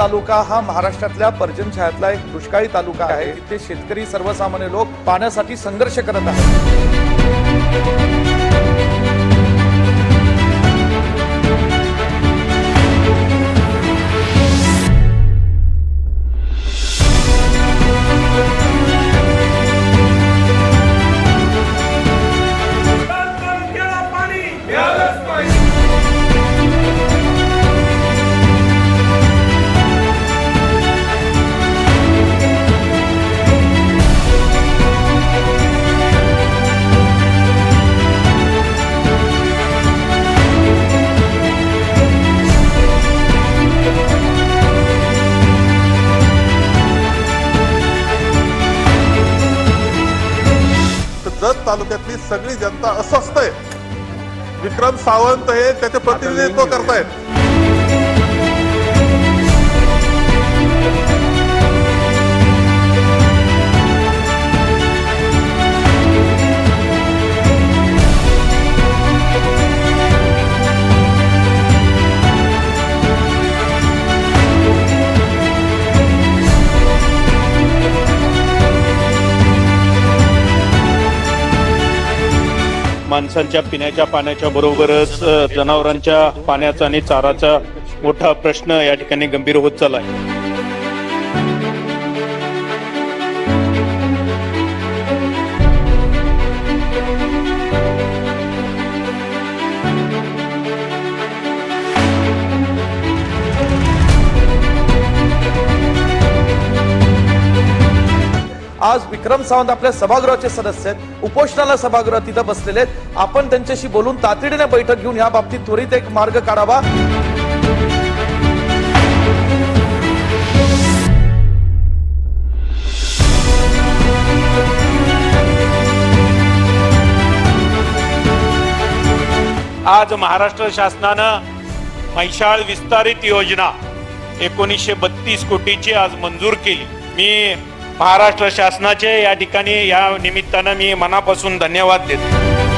तालुका हा महाराष्ट्रातल्या पर्जन छायातला एक दुष्काळी तालुका आहे. इथे शेतकरी सर्वसामान्य लोक पाण्यासाठी संघर्ष करत आहेत. जत तालुक्यातली सगळी जनता अस्वस्थ आहे. विक्रम सावंत हे त्याचे प्रतिनिधित्व करतायत. माणसांच्या पिण्याच्या पाण्याच्या बरोबरच जनावरांच्या पाण्याचा आणि चाराचा मोठा प्रश्न या ठिकाणी गंभीर होत चालला आहे. आज विक्रम सावंत आपल्या सभागृहाचे सदस्य आहेत. उपोषणाला सभागृहात तिथं बसलेले आहेत. आपण त्यांच्याशी बोलून तातडीने बैठक घेऊन या बाबतीत त्वरित एक मार्ग काढावा. आज महाराष्ट्र शासनानं मैशाळ विस्तारित योजना एकोणीसशे बत्तीस कोटीची आज मंजूर केली. मी महाराष्ट्र शासनाचे या ठिकाणी या निमित्तानं मी मनापासून धन्यवाद देतो.